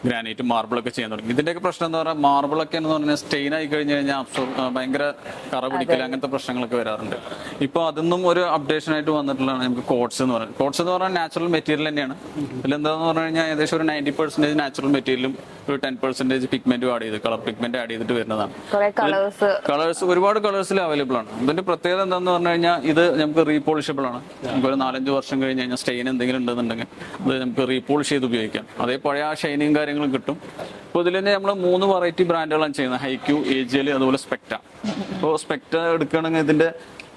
ഗ്രാനൈറ്റ് മാർബിളൊക്കെ ചെയ്യാൻ തുടങ്ങി. ഇതിന്റെയൊക്കെ പ്രശ്നം എന്താ പറയുക മാർബിളൊക്കെ എന്ന് പറഞ്ഞാൽ സ്റ്റെയിൻ ആയി കഴിഞ്ഞു കഴിഞ്ഞാൽ അബ്സോർബ് ഭയങ്കര കറ പിടിക്കൽ അങ്ങനത്തെ പ്രശ്നങ്ങളൊക്കെ വരാറുണ്ട്. ഇപ്പോൾ അതൊന്നും ഒരു അപ്ഡേഷൻ ആയിട്ട് വന്നിട്ടുള്ളതാണ് നമുക്ക് കോട്സ് എന്ന് പറയുന്നത് കോട്സ് എന്ന് പറഞ്ഞാൽ നാച്ചുറൽ മെറ്റീരിയൽ തന്നെയാണ്. ഇതിലെന്താന്ന് പറഞ്ഞു കഴിഞ്ഞാൽ ഏകദേശം ഒരു നയന്റി പെർസെന്റേജ് നാച്ചുറൽ മെറ്റീരിയലും ഒരു ടെൻ പെർസെന്റേജ് പിഗ്മെന്റും ആഡ് ചെയ്ത് കളർ പിഗ്മെന്റ് ആഡ് ചെയ്തിട്ട് വരുന്നതാണ്. കളേഴ്സ് ഒരുപാട് കളേഴ്സിൽ അവൈലബിൾ ആണ്. ഇതിന്റെ പ്രത്യേകത എന്താന്ന് പറഞ്ഞു കഴിഞ്ഞാൽ ഇത് നമുക്ക് റീപോളിഷബിൾ ആണ്. നമുക്ക് ഒരു നാലഞ്ച് വർഷം കഴിഞ്ഞ് കഴിഞ്ഞാൽ സ്റ്റെയിൻ എന്തെങ്കിലും ഉണ്ടെന്നുണ്ടെങ്കിൽ അത് നമുക്ക് റീപോളിഷ് ചെയ്ത് ഉപയോഗിക്കാം. അതേ പഴയ ആ ഷൈനിങ് കാര്യങ്ങളും കിട്ടും. അപ്പോൾ ഇതിൽ തന്നെ നമ്മൾ മൂന്ന് വെറൈറ്റി ബ്രാൻഡുകളാണ് ചെയ്യുന്നത്. ഹൈക്യൂ ഏജിയൽ അതുപോലെ സ്പെക്ട അപ്പോൾ സ്പെക്ട എടുക്കുകയാണെങ്കിൽ ഇതിന്റെ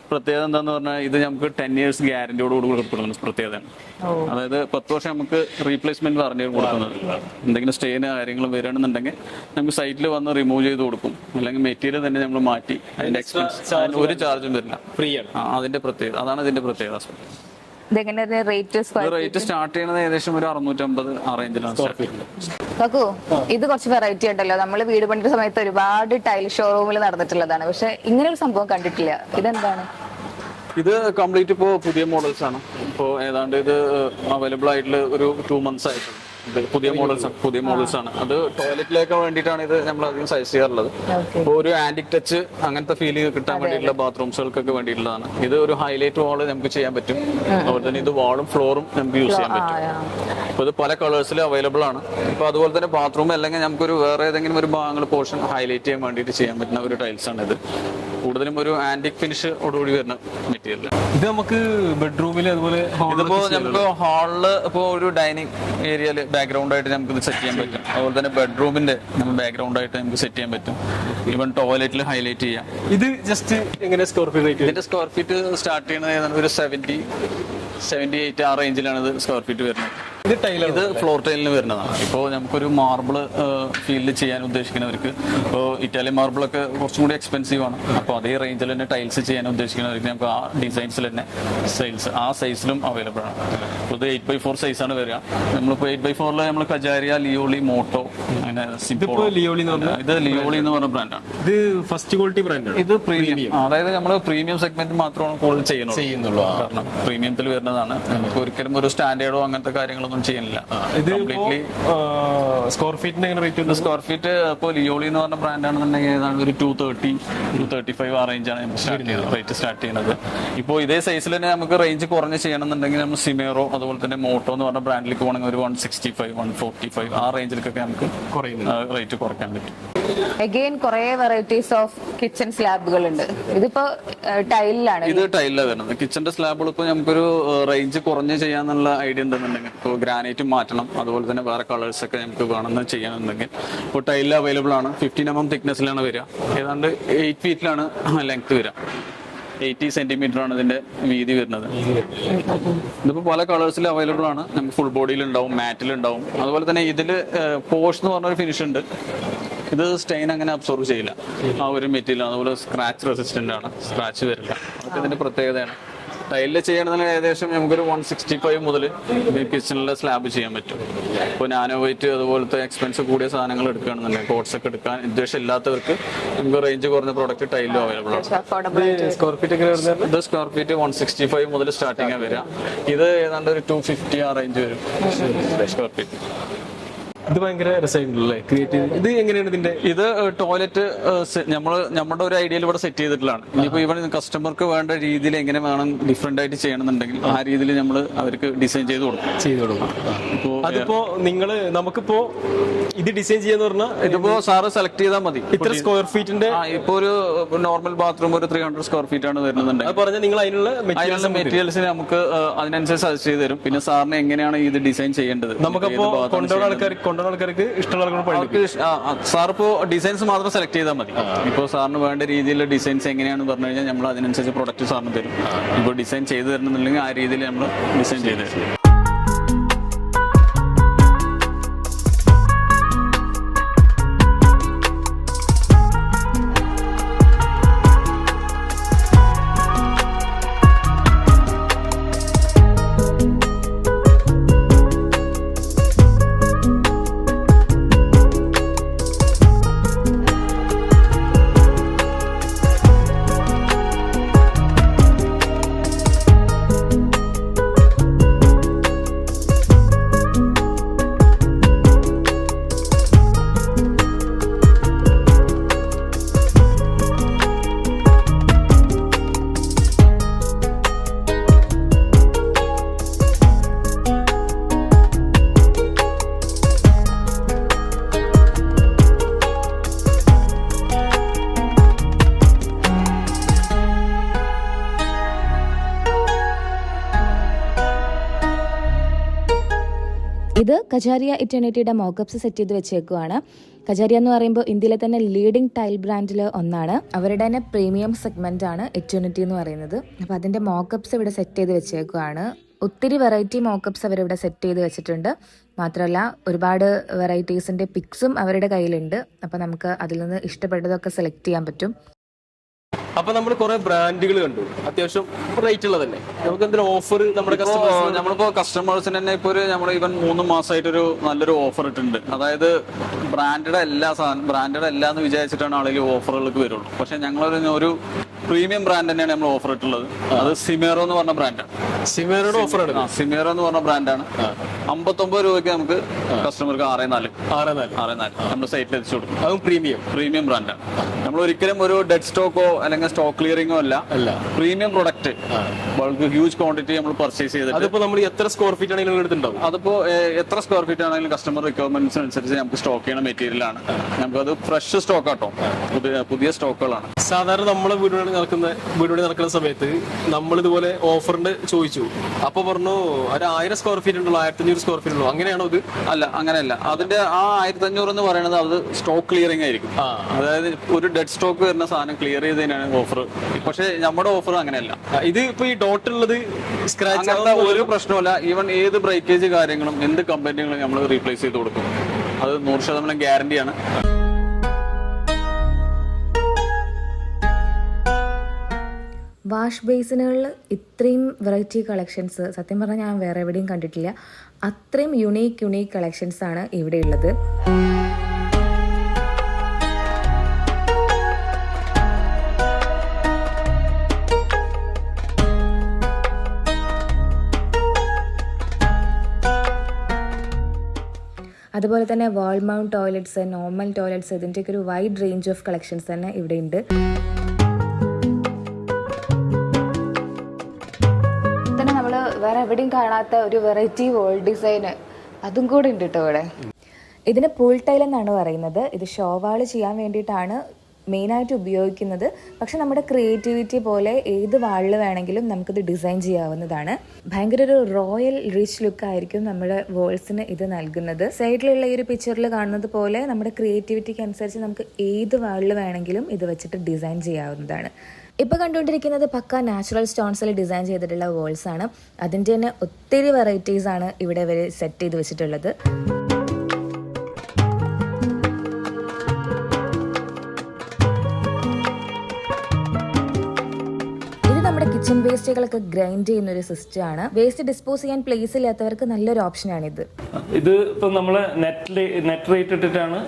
പ്രത്യേകത എന്താന്ന് പറഞ്ഞാൽ ഇത് നമുക്ക് ടെൻ ഇയേഴ്സ് ഗ്യാരണ്ടിയോട് കൂടി കൊടുക്കുന്ന പ്രത്യേകതയാണ് അതായത് പത്ത് വർഷം നമുക്ക് റീപ്ലേസ്മെന്റ് വാറണ്ടി കൊടുക്കുന്നത്. എന്തെങ്കിലും സ്റ്റേന് കാര്യങ്ങളും വരികയാണെന്നുണ്ടെങ്കിൽ നമുക്ക് സൈറ്റിൽ വന്ന് റിമൂവ് ചെയ്ത് കൊടുക്കും. അല്ലെങ്കിൽ മെറ്റീരിയൽ തന്നെ നമ്മൾ മാറ്റി അതിന്റെ എക്സ്പെൻസ് ഒരു ചാർജും വരില്ല. ഫ്രീ ആണ്. അതിന്റെ പ്രത്യേകത. അതാണ് ഇതിന്റെ പ്രത്യേകത. ഇതെങ്ങനെ റേറ്റ് ഇത് സ്ക്വയർ റേറ്റ് സ്റ്റാർട്ട് ചെയ്യുന്നത് ഏകദേശം ഒരു അറുന്നൂറ്റമ്പത് ആ റേഞ്ചിലാണ് നോക്കൂ ഇത് കുറച്ച് വെറൈറ്റി ഉണ്ടല്ലോ. നമ്മൾ വീട് പണിയുടെ സമയത്ത് ഒരുപാട് ടൈൽ ഷോറൂമിൽ നടന്നിട്ടുള്ളതാണ്. പക്ഷെ ഇങ്ങനെ ഒരു സംഭവം കണ്ടിട്ടില്ല. ഇതെന്താണ്? ഇത് കംപ്ലീറ്റ് ഇപ്പോ പുതിയ മോഡൽസ് ആണ്. ഇപ്പോ ഏതാണ്ട് ഇത് അവൈലബിൾ ആയിട്ടുള്ള ഒരു ടു മന്ത്സ് ആയിട്ടുണ്ട് പുതിയ മോഡൽസ് ആണ് പുതിയ മോഡൽസ് ആണ്. അത് ടോയ്ലറ്റിലേക്ക് വേണ്ടിയിട്ടാണ് ഇത് നമ്മൾ അധികം സജസ്റ്റ് ചെയ്യാറുള്ളത്. അപ്പോൾ ഒരു ആന്റിക് ടച്ച് അങ്ങനത്തെ ഫീൽ കിട്ടാൻ വേണ്ടിയിട്ടുള്ള ബാത്റൂംസുകൾക്കൊക്കെ വേണ്ടിയിട്ടുള്ളതാണ്. ഇത് ഒരു ഹൈലൈറ്റ് വാൾ നമുക്ക് ചെയ്യാൻ പറ്റും. അതുപോലെ തന്നെ ഇത് വാളും ഫ്ലോറും നമുക്ക് യൂസ് ചെയ്യാൻ പറ്റും. അപ്പോൾ ഇത് പല കളേഴ്സിൽ അവൈലബിൾ ആണ്. അപ്പോൾ അതുപോലെ തന്നെ ബാത്റൂം അല്ലെങ്കിൽ നമുക്കൊരു വേറെ ഏതെങ്കിലും ഒരു ഭാഗങ്ങൾ പോർഷൻ ഹൈലൈറ്റ് ചെയ്യാൻ വേണ്ടിയിട്ട് ചെയ്യാൻ പറ്റുന്ന ഒരു ടൈൽസ് ആണ് ഇത് കൂടുതലും ഒരു ആന്റിക് ഫിനിഷ് ഓടുകൂടി വരുന്ന മെറ്റീരിയൽ ഇത് നമുക്ക് ബെഡ്റൂമിൽ അതുപോലെ ഇതിപ്പോ നമുക്ക് ഹാളിൽ ഇപ്പോ ഒരു ഡൈനിങ് ഏരിയയിൽ ബാക്ക്ഗ്രൗണ്ട് ആയിട്ട് നമുക്ക് ഇത് സെറ്റ് ചെയ്യാൻ പറ്റും. അതുപോലെ തന്നെ ബെഡ്റൂമിന്റെ നമ്മൾ ബാക്ക്ഗ്രൗണ്ട് ആയിട്ട് നമുക്ക് സെറ്റ് ചെയ്യാൻ പറ്റും. ഈവൻ ടോയ്ലറ്റിൽ ഹൈലൈറ്റ് ചെയ്യാം. ഇത് ജസ്റ്റ് എങ്ങനെ സ്ക്വയർ ഫീറ്റ് ഇതിന്റെ സ്ക്വയർ ഫീറ്റ് സ്റ്റാർട്ട് ചെയ്യുന്നത് ഒരു സെവന്റി സെവന്റി എയ്റ്റ് ആ റേഞ്ചിലാണ് ഇത് സ്ക്വയർ ഫീറ്റ് വരുന്നത്. ഇത് ഫ്ലോർ ടൈലിന് വരുന്നതാണ്. ഇപ്പോൾ നമുക്കൊരു മാർബിൾ ഫീൽഡ് ചെയ്യാൻ ഉദ്ദേശിക്കുന്നവർക്ക് ഇപ്പോൾ ഇറ്റാലിയൻ മാർബിൾ ഒക്കെ കുറച്ചും കൂടി എക്സ്പെൻസീവ് ആണ്. അപ്പോൾ അതേ റേഞ്ചിൽ തന്നെ ടൈൽസ് ചെയ്യാൻ ഉദ്ദേശിക്കുന്നവർക്ക് നമുക്ക് ആ ഡിസൈൻസിൽ തന്നെ സൈസ് ആ സൈസിലും അവൈലബിൾ ആണ്. അപ്പോൾ ഇത് എയ്റ്റ് ബൈ ഫോർ സൈസാണ് വരിക. നമ്മളിപ്പോൾ എയ്റ്റ് ബൈ ഫോറിൽ നമ്മൾ കജാരിയ ലിയോളി മോട്ടോ അങ്ങനെ ലിയോളി എന്ന് പറഞ്ഞാൽ ഇത് ലിയോളി എന്ന് പറഞ്ഞ ബ്രാൻഡാണ് ഇത് ഫസ്റ്റ് ക്വാളിറ്റി ബ്രാൻഡാണ് ഇത് പ്രീമിയം അതായത് നമ്മൾ പ്രീമിയം സെഗ്മെന്റ് മാത്രമാണ് കൂടുതൽ ചെയ്യുന്നത്. ചെയ്യുന്നുള്ളൂ. കാരണം പ്രീമിയത്തിൽ വരുന്നതാണ്. നമുക്ക് ഒരിക്കലും ഒരു സ്റ്റാൻഡേർഡോ അങ്ങനത്തെ കാര്യങ്ങളൊന്നും ചെയ്യുന്നില്ല ഇത് കംപ്ലീറ്റ്ലി സ്ക്വയർ ഫീറ്റിന് എങ്ങനെ റേറ്റ് സ്ക്വയർ ഫീറ്റ് ഇപ്പോൾ ലിയോളി എന്ന് പറഞ്ഞ ബ്രാൻഡ് ആണെന്നുണ്ടെങ്കിൽ ഏതാണ്ട് ഒരു two thirty two thirty five ആ റേഞ്ചാണ് സ്റ്റാർട്ട് ചെയ്യുന്നത് റേറ്റ് സ്റ്റാർട്ട് ചെയ്യുന്നത് ഇപ്പോൾ ഇതേ സൈസിൽ തന്നെ നമുക്ക് റേഞ്ച് കുറഞ്ഞ് ചെയ്യണമെന്നുണ്ടെങ്കിൽ നമ്മൾ സിമേറോ അതുപോലെ തന്നെ മോട്ടോ എന്ന് പറഞ്ഞ ബ്രാൻഡിലേക്ക് പോകണമെങ്കിൽ ഒരു one sixty five one forty five ആ റേഞ്ചിലേക്കൊക്കെ നമുക്ക് റേറ്റ് കുറയ്ക്കാൻ പറ്റും. അഗെയിൻ കുറെ വെറൈറ്റീസ് ഓഫ് കിച്ചൺ സ്ലാബുകൾ ഉണ്ട് ഇതിപ്പോ ടൈലിലാണ് ഇത് ടൈലിലാണ് വരുന്നത്. കിച്ചന്റെ സ്ലാബുകൾ ഇപ്പൊ നമുക്കൊരു റേഞ്ച് കുറഞ്ഞ് ചെയ്യാന്നുള്ള ഐഡിയ ഉണ്ടെന്നുണ്ടെങ്കിൽ ഇപ്പോൾ ഗ്രാനൈറ്റ് മാറ്റണം അതുപോലെ തന്നെ വേറെ കളേഴ്സ് ഒക്കെ നമുക്ക് വേണമെന്ന് ചെയ്യണമെന്നുണ്ടെങ്കിൽ ഇപ്പോൾ ടൈലിൽ അവൈലബിൾ ആണ്. ഫിഫ്റ്റീൻ എം എം തിക്നെസ്സിലാണ് വരിക. ഏതാണ്ട് എയ്റ്റ് ഫീറ്റിലാണ് ലെങ്ത് വരിക. എയ്റ്റി സെന്റിമീറ്റർ ആണ് ഇതിന്റെ വീതി വരുന്നത്. ഇതിപ്പോ പല കളേഴ്സിൽ അവൈലബിൾ ആണ്. നമുക്ക് ഫുൾ ബോഡിയിൽ ഉണ്ടാവും മാറ്റിൽ ഉണ്ടാവും അതുപോലെ തന്നെ ഇതിൽ പോഷ് എന്ന് പറഞ്ഞൊരു ഫിനിഷ് ഉണ്ട്. ഇത് സ്റ്റെയിൻ അങ്ങനെ അബ്സോർവ് ചെയ്യില്ല. ആ ഒരു മെറ്റീരിയൽ അതുപോലെ സ്ക്രാച്ച് റെസിസ്റ്റന്റ് ആണ്. സ്ക്രാച്ച് വരില്ല അതൊക്കെ ഇതിന്റെ പ്രത്യേകതയാണ്. ടൈലിൽ ചെയ്യണമെങ്കിൽ ഏകദേശം നമുക്കൊരു വൺ സിക്സ്റ്റി ഫൈവ് മുതൽ കിച്ചണിലെ സ്ലാബ് ചെയ്യാൻ പറ്റും. ഇപ്പോൾ നാനോ വൈറ്റ് അതുപോലത്തെ എക്സ്പെൻസ് കൂടിയ സാധനങ്ങൾ എടുക്കുകയാണെന്നുണ്ടെങ്കിൽ കോട്ട്സ് ഒക്കെ എടുക്കാൻ ഉദ്ദേശം ഇല്ലാത്തവർക്ക് നമുക്ക് റേഞ്ച് കുറഞ്ഞ പ്രോഡക്റ്റ് ടൈലും അവൈലബിൾ ആണ്. സ്ക്വയർ ഫീറ്റ് ഇത് square feet one sixty five മുതൽ സ്റ്റാർട്ടിങ് വരിക. ഇത് ഏതാണ്ട് ഒരു ടു ഫിഫ്റ്റി ആ റേഞ്ച് വരും. സ്ക്വയർ ഫീറ്റ് ഇത് ഭയങ്കര രസമായിട്ടുണ്ടല്ലേ? ക്രിയേറ്റീവ് ഇത് എങ്ങനെയാണ് ഇതിന്റെ ഇത് ടോയ്ലറ്റ് നമ്മൾ നമ്മുടെ ഒരു ഐഡിയയിൽ ഇവിടെ സെറ്റ് ചെയ്തിട്ടുള്ളതാണ്. ഇനിയിപ്പോ ഇവൻ കസ്റ്റമർക്ക് വേണ്ട രീതിയിൽ എങ്ങനെ വേണം ഡിഫറെന്റ് ആയിട്ട് ചെയ്യണമെന്നുണ്ടെങ്കിൽ ആ രീതിയിൽ നമ്മൾ അവർക്ക് ഡിസൈൻ ചെയ്ത് കൊടുക്കും. ചെയ്തു കൊടുക്കും. അതിപ്പോ നിങ്ങൾ നമുക്കിപ്പോ ഇത് ഡിസൈൻ ചെയ്യാന്ന് പറഞ്ഞാൽ ഇതിപ്പോ സാറ് സെലക്ട് ചെയ്താൽ മതി. ഇത്ര സ്ക്വയർ ഫീറ്റിന്റെ ഇപ്പൊ ഒരു നോർമൽ ബാത്റൂം ഒരു ത്രീ ഹൺഡ്രഡ് സ്ക്വയർ ഫീറ്റ് ആണ് വരുന്നുണ്ടെങ്കിൽ. പറഞ്ഞാൽ നിങ്ങൾ അതിനുള്ള മെറ്റീരിയൽസ് നമുക്ക് അതിനനുസരിച്ച് സജസ്റ്റ് ചെയ്ത് തരും. പിന്നെ സാറിന് എങ്ങനെയാണ് ഇത് ഡിസൈൻ ചെയ്യേണ്ടത്? നമുക്കപ്പോ കൊണ്ടുപോകുന്ന ആൾക്കാർ കൊണ്ടുപോകുന്ന ആൾക്കാർക്ക് ഇഷ്ടമുള്ള സാർ ഇപ്പോ ഡിസൈൻസ് മാത്രം സെലക്ട് ചെയ്താൽ മതി. ഇപ്പോ സാറിന് വേണ്ട രീതിയിലുള്ള ഡിസൈൻസ് എങ്ങനെയാണെന്ന് പറഞ്ഞു കഴിഞ്ഞാൽ നമ്മൾ അതിനനുസരിച്ച് പ്രൊഡക്റ്റ് സാറിന് തരും. ഇപ്പോൾ ഡിസൈൻ ചെയ്ത് തരണമെന്നുണ്ടെങ്കിൽ ആ രീതിയിൽ നമ്മൾ ഡിസൈൻ ചെയ്ത് തരും. കജാരിയ ഇറ്റേണിറ്റിയുടെ മോക്കപ്സ് സെറ്റ് ചെയ്ത് വെച്ചേക്കുവാണ്. കജാരിയ എന്ന് പറയുമ്പോൾ ഇന്ത്യയിലെ തന്നെ ലീഡിംഗ് ടൈൽ ബ്രാൻഡിൽ ഒന്നാണ്. അവരുടെ തന്നെ പ്രീമിയം സെഗ്മെന്റ് ആണ് ഇറ്റേണിറ്റി എന്ന് പറയുന്നത്. അപ്പോൾ അതിന്റെ മോക്കപ്സ് ഇവിടെ സെറ്റ് ചെയ്ത് വെച്ചേക്കുവാണ്. ഒത്തിരി വെറൈറ്റി മോക്കപ്സ് അവരിവിടെ സെറ്റ് ചെയ്ത് വെച്ചിട്ടുണ്ട്. മാത്രമല്ല ഒരുപാട് വെറൈറ്റീസിന്റെ പിക്സും അവരുടെ കയ്യിലുണ്ട്. അപ്പോൾ നമുക്ക് അതിൽ നിന്ന് ഇഷ്ടപ്പെട്ടതൊക്കെ സെലക്ട് ചെയ്യാൻ പറ്റും. അപ്പൊ നമ്മൾ കുറെ ബ്രാൻഡുകൾ കണ്ടു. അത്യാവശ്യം റേറ്റ് ഉള്ളത് തന്നെ. നമുക്ക് എന്തെങ്കിലും ഓഫർ നമ്മുടെ കസ്റ്റമേഴ്സ് നമ്മളിപ്പോ കസ്റ്റമേഴ്സിന് തന്നെ ഇപ്പൊ ഒരു നമ്മൾ ഇവൻ മൂന്ന് മാസമായിട്ടൊരു നല്ലൊരു ഓഫർ ഇട്ടുണ്ട് അതായത് ബ്രാൻഡഡ് എല്ലാ സാധനം ബ്രാൻഡഡ് അല്ല എന്ന് വിചാരിച്ചിട്ടാണ് ആളുകൾ ഓഫറുകൾക്ക് വരുള്ളൂ. പക്ഷെ ഞങ്ങളൊരു ഒരു പ്രീമിയം ബ്രാൻഡ് തന്നെയാണ് നമ്മൾ ഓഫർ ഇട്ടുള്ളത്. അത് സിമേറോ എന്ന് പറഞ്ഞ ബ്രാൻഡാണ് സിമേറോയുടെ ഓഫർ സിമേറോ എന്ന് പറഞ്ഞ ബ്രാൻഡാണ് അമ്പത്തൊമ്പത് രൂപയ്ക്ക് നമുക്ക് കസ്റ്റമർക്ക് ആറേ നാല്. ആറേ നാല്. ആറേ നാല്. നമ്മുടെ സൈറ്റിൽ എത്തിച്ചു കൊടുക്കും. അതും പ്രീമിയം പ്രീമിയം ബ്രാൻഡാണ് നമ്മൾ ഒരിക്കലും ഒരു ഡെഡ് സ്റ്റോക്കോ അല്ലെങ്കിൽ സ്റ്റോക്ക് ക്ലിയറിംഗോ അല്ല. അല്ല. Premium product. Bulk huge quantity നമ്മൾ പർച്ചേസ് ചെയ്തിട്ട്. അതിപ്പോ നമ്മൾ എത്ര സ്ക്വയർ ഫീറ്റ് ആണെങ്കിലും എടുത്തിട്ടുണ്ടാവും അതിപ്പോ എത്ര സ്ക്വയർ ഫീറ്റ് ആണെങ്കിലും കസ്റ്റമർ റിക്വയർമെന്റ്സ് അനുസരിച്ച് നമുക്ക് സ്റ്റോക്ക് ചെയ്യുന്ന മെറ്റീരിയൽ ആണ്. നമുക്കത് ഫ്രഷ് സ്റ്റോക്ക് ആട്ടോ. പുതിയ പുതിയ സ്റ്റോക്കുകളാണ് സാധാരണ നമ്മളെ വീടുകളിൽ നടക്കുന്ന വീടുകളിൽ നടക്കുന്ന സമയത്ത് നമ്മൾ ഇതുപോലെ ഓഫറിന്റെ ചോദിച്ചു. അപ്പൊ പറഞ്ഞു ഒരു ആയിരം സ്ക്വയർ ഫീറ്റ് ഉണ്ടല്ലോ ആയിരത്തി അഞ്ഞൂറ് സ്ക്വയർ ഫീറ്റ് ഉള്ളൂ അങ്ങനെയാണോ ഇത്? അല്ല അങ്ങനെയല്ല. അതിന്റെ ആ ആയിരത്തി അഞ്ഞൂറ് എന്ന് പറയുന്നത് അത് സ്റ്റോക്ക് ക്ലിയറിംഗ് ആയിരിക്കും. അതായത് ഒരു ഡെഡ് സ്റ്റോക്ക് വരുന്ന സാധനം ക്ലിയർ ചെയ്തതിനാണ് ഓഫർ പക്ഷെ നമ്മുടെ ഓഫർ അങ്ങനെയല്ല. ഇത് ഇപ്പൊ ഈ ഡോട്ട് ഉള്ളത് സ്ക്രാച്ച് ഒരു പ്രശ്നമല്ല. ഈവൻ ഏത് ബ്രേക്കേജ് കാര്യങ്ങളും എന്ത് കമ്പനികളും നമ്മൾ റീപ്ലേസ് ചെയ്ത് കൊടുക്കും. അത് നൂറ് ശതമാനം ഗ്യാരണ്ടിയാണ് വാഷ് ബേസിനുകളിൽ ഇത്രയും വെറൈറ്റി കളക്ഷൻസ് സത്യം പറഞ്ഞാൽ ഞാൻ വേറെ എവിടെയും കണ്ടിട്ടില്ല. അത്രയും യുണീക്ക് യുണീക്ക് കളക്ഷൻസ് ആണ് ഇവിടെ അതുപോലെ തന്നെ wall mount toilets normal toilets ഇതിന്റെയൊക്കെ ഒരു വൈഡ് റേഞ്ച് ഓഫ് കളക്ഷൻസ് തന്നെ ഇവിടെ ഉണ്ട് തന്നെ നമ്മൾ വേറെ എവിടെയും കാണാത്ത ഒരു വെറൈറ്റി വോൾ ഡിസൈൻ അതും കൂടെ ഉണ്ട് കേട്ടോ ഇവിടെ. ഇതിന് പൂൾ ടൈൽ എന്നാണ് പറയുന്നത്. ഇത് ഷോവാൾ ചെയ്യാൻ വേണ്ടിയിട്ടാണ് മെയിനായിട്ട് ഉപയോഗിക്കുന്നത്. പക്ഷെ നമ്മുടെ ക്രിയേറ്റിവിറ്റി പോലെ ഏത് വാളിൽ വേണമെങ്കിലും നമുക്കിത് ഡിസൈൻ ചെയ്യാവുന്നതാണ്. ഭയങ്കര ഒരു റോയൽ റിച്ച് ലുക്ക് ആയിരിക്കും നമ്മുടെ വേൾസിന് ഇത് നൽകുന്നത്. സൈഡിലുള്ള ഈ ഒരു പിക്ചറിൽ കാണുന്നത് പോലെ നമ്മുടെ ക്രിയേറ്റിവിറ്റിക്ക് അനുസരിച്ച് നമുക്ക് ഏത് വാളിൽ വേണമെങ്കിലും ഇത് വെച്ചിട്ട് ഡിസൈൻ ചെയ്യാവുന്നതാണ്. ഇപ്പോൾ കണ്ടുകൊണ്ടിരിക്കുന്നത് പക്ക നാച്ചുറൽ സ്റ്റോൺസിൽ ഡിസൈൻ ചെയ്തിട്ടുള്ള വേൾസ് ആണ് അതിന്റെ തന്നെ ഒത്തിരി വെറൈറ്റീസ് ആണ് ഇവിടെ ഇവർ സെറ്റ് ചെയ്ത് വെച്ചിട്ടുള്ളത്. കിച്ചൺ വേസ്റ്റുകളൊക്കെ ഗ്രൈൻഡ് ചെയ്യുന്ന ഒരു സിസ്റ്റം ആണ്. വേസ്റ്റ് ഡിസ്പോസ് ചെയ്യാൻ പ്ലേസ് ഇല്ലാത്തവർക്ക് നല്ലൊരു ഓപ്ഷനാണിത് ഇത്. ഇത് ഇപ്പം നമ്മൾ നെറ്റ് നെറ്റ് റേറ്റ് ഇട്ടിട്ടാണ്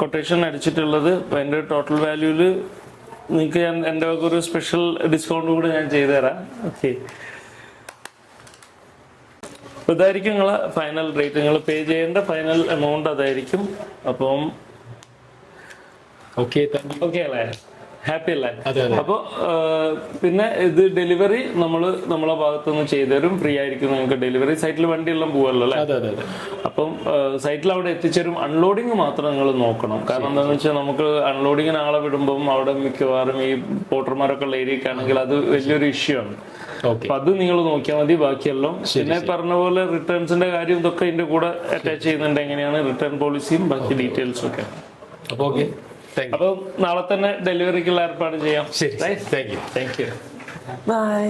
കൊട്ടേഷൻ അടിച്ചിട്ടുള്ളത്. അതിന്റെ എന്റെ ടോട്ടൽ വാല്യൂൽ നിങ്ങൾക്ക് ഞാൻ എന്റെ വക ഒരു സ്പെഷ്യൽ ഡിസ്കൗണ്ട് കൂടെ ഞാൻ ചെയ്തു തരാം ഓക്കെ ഇതായിരിക്കും നിങ്ങളെ ഫൈനൽ റേറ്റ് നിങ്ങൾ പേ ചെയ്യേണ്ട ഫൈനൽ എമൗണ്ട് അതായിരിക്കും. അപ്പം ഓക്കെ താങ്ക് യു ഓക്കെ അല്ലേ? ഹാപ്പി അല്ലേ. അപ്പോൾ പിന്നെ ഇത് ഡെലിവറി നമ്മൾ നമ്മളെ ഭാഗത്തുനിന്ന് ചെയ്തു തരും ഫ്രീ ആയിരിക്കും നിങ്ങൾക്ക് ഡെലിവറി. സൈറ്റിൽ വണ്ടിയെല്ലാം പോവല്ലോ അല്ലേ? അപ്പം സൈറ്റിൽ അവിടെ എത്തിച്ചേരും. അൺലോഡിങ് മാത്രം നിങ്ങൾ നോക്കണം. കാരണം എന്താണെന്ന് വെച്ചാൽ നമുക്ക് അൺലോഡിങ്ങിന് ആളെ വിടുമ്പം അവിടെ മിക്കവാറും ഈ പോട്ടർമാരൊക്കെ ഉള്ള ഏരിയക്ക് ആണെങ്കിൽ അത് വലിയൊരു ഇഷ്യൂ ആണ്. അപ്പൊ അത് നിങ്ങൾ നോക്കിയാൽ മതി ബാക്കിയെല്ലാം. പിന്നെ പറഞ്ഞ പോലെ റിട്ടേൺസിന്റെ കാര്യം ഇതൊക്കെ ഇതിന്റെ കൂടെ അറ്റാച്ച് ചെയ്യുന്നുണ്ട് എങ്ങനെയാണ്? റിട്ടേൺ പോളിസിയും ബാക്കി ഡീറ്റെയിൽസും ഒക്കെ. അപ്പോൾ ഓക്കെ. താങ്ക് യു അപ്പൊ നാളെ തന്നെ ഡെലിവറിക്കുള്ള ഏർപ്പാട് ചെയ്യാം. ശരി thank you thank you bye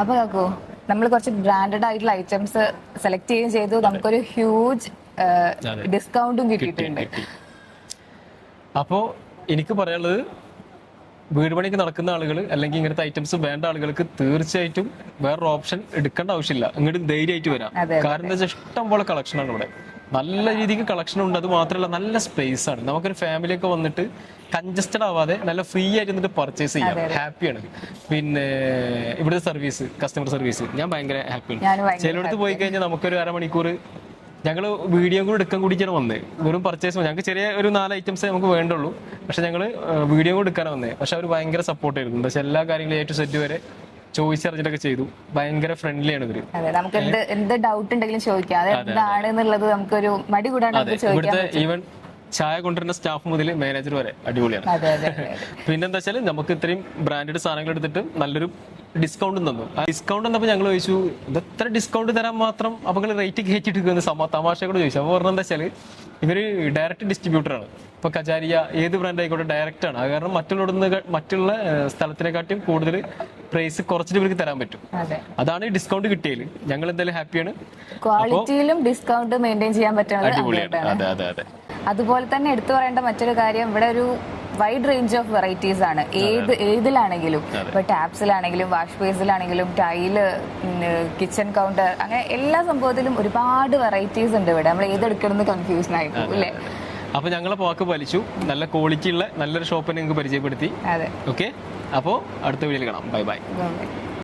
അപ്പൊ കാക്കു നമ്മൾ കുറച്ച് ബ്രാൻഡഡ് ആയിട്ടുള്ള ഐറ്റംസ് സെലക്ട് ചെയ്യുകയും ചെയ്തു. നമുക്കൊരു ഹ്യൂജ് ഡിസ്കൗണ്ടും കിട്ടിയിട്ടുണ്ട്. അപ്പോ എനിക്ക് പറയാനുള്ളത് വീട് പണിക്ക് നടക്കുന്ന ആളുകൾ അല്ലെങ്കിൽ ഇങ്ങനത്തെ ഐറ്റംസ് വേണ്ട ആളുകൾക്ക് തീർച്ചയായിട്ടും വേറൊരു ഓപ്ഷൻ എടുക്കേണ്ട ആവശ്യമില്ല. ഇങ്ങോട്ട് ധൈര്യമായിട്ട് വരാം. കാരണം എന്താ വെച്ചാൽ ഇഷ്ടം പോലെ കളക്ഷനാണ് ഇവിടെ. നല്ല രീതിക്ക് കളക്ഷൻ ഉണ്ട്. അത് മാത്രമല്ല നല്ല സ്പേസ് ആണ്. നമുക്കൊരു ഫാമിലി ഒക്കെ വന്നിട്ട് കൺജസ്റ്റഡ് ആവാതെ നല്ല ഫ്രീ ആയിട്ട് എന്നിട്ട് പർച്ചേസ് ചെയ്യാം. ഹാപ്പിയാണ് പിന്നെ ഇവിടുത്തെ സർവീസ് കസ്റ്റമർ സർവീസ് ഞാൻ ഭയങ്കര ഹാപ്പി ഹാപ്പിയാണ് ചിലടത്ത് ചിലയിടത്ത് പോയി കഴിഞ്ഞാൽ നമുക്കൊരു അരമണിക്കൂർ ഞങ്ങൾ വീഡിയോ കൂടി എടുക്കാൻ കൂടിയിട്ടാണ് വന്നത് വെറും പർച്ചേസ് ഞങ്ങൾക്ക് ചെറിയ ഒരു നാല് ഐറ്റംസേ നമുക്ക് വേണ്ടുള്ളൂ. പക്ഷെ ഞങ്ങൾ വീഡിയോ കൂടി എടുക്കാനാണ് വന്നത് പക്ഷെ അവർ ഭയങ്കര സപ്പോർട്ട് ആയിരുന്നു. എന്താ എല്ലാ കാര്യങ്ങളും ഏറ്റു സെറ്റ് വരെ ചോദിച്ച് അറിഞ്ഞിട്ടൊക്കെ ചെയ്തു. ഭയങ്കര ഫ്രണ്ട്ലി ആണ് ഇവർ. അതെ നമുക്ക് എന്ത് എന്ത് ഡൗട്ട് ഉണ്ടെങ്കിലും ചോദിക്കാം. അതെ എന്താണ് എന്നുള്ളത് നമുക്കൊരു മടി കൂടാണ്ട് അതെ നമുക്ക് ചോദിക്കാം ഇവിടുത്തെ ഈവൻ ചായ കൊണ്ടുവരുന്ന സ്റ്റാഫ് മുതൽ മാനേജർ വരെ അടിപൊളിയാണ്. പിന്നെന്താ വെച്ചാൽ നമുക്ക് ഇത്രയും ബ്രാൻഡഡ് സാധനങ്ങൾ എടുത്തിട്ട് നല്ലൊരു ഡിസ്കൗണ്ട് തന്നു. ആ ഡിസ്കൗണ്ട് തന്നപ്പോൾ ഞങ്ങൾ ചോദിച്ചു ഇതെത്ര ഡിസ്കൗണ്ട് തരാൻ മാത്രം അപ്പോൾ റേറ്റ് കയറ്റിട്ട് സമ തമാശ കൂടെ ചോദിച്ചു. അപ്പോൾ പറഞ്ഞാൽ എന്താ വെച്ചാൽ ഇവർ ഡയറക്റ്റ് ഡിസ്ട്രിബ്യൂട്ടറാണ് ഇപ്പൊ കജാരിയ ഏത് ബ്രാൻഡ് ആയിക്കോട്ടെ ഡയറക്റ്റ് ആണ്. അത് കാരണം മറ്റുള്ള മറ്റുള്ള സ്ഥലത്തിനെക്കാട്ടിയും കൂടുതൽ പ്രൈസ് കുറച്ചിട്ട് ഇവർക്ക് തരാൻ പറ്റും. അതെ. അതാണ് ഈ ഡിസ്കൗണ്ട് കിട്ടിയത് ഞങ്ങൾ എന്തായാലും ഹാപ്പിയാണ് ക്വാളിറ്റിയിലും ഡിസ്കൗണ്ട് മെയിന്റെയിൻ ചെയ്യാൻ പറ്റുന്നത് അടിപൊളിയാണ്. അതെ അതെ അതെ. അതുപോലെ തന്നെ എടുത്തു പറയേണ്ട മറ്റൊരു കാര്യം ഇവിടെ ഒരു വൈഡ് റേഞ്ച് ഓഫ് വെറൈറ്റീസ് ആണ്. ഏത് ഏതിലാണെങ്കിലും ഇപ്പൊ ടാപ്സിലാണെങ്കിലും വാഷ് ബേസിലാണെങ്കിലും ടൈൽ കിച്ചൺ കൗണ്ടർ അങ്ങനെ എല്ലാ സംഭവത്തിലും ഒരുപാട് വെറൈറ്റീസ് ഉണ്ട് ഇവിടെ. നമ്മൾ ഏതെടുക്കണമെന്ന് കൺഫ്യൂഷൻ ആയി പോകും അല്ലേ? അപ്പൊ ഞങ്ങളെ പോക്ക് വലിച്ചു നല്ല ക്വാളിറ്റി ഉള്ള നല്ലൊരു ഷോപ്പിനെ നിങ്ങൾക്ക് പരിചയപ്പെടുത്തി. അതെ. ഓക്കെ അപ്പോൾ അടുത്ത വീഡിയോയിൽ കാണാം. Bye bye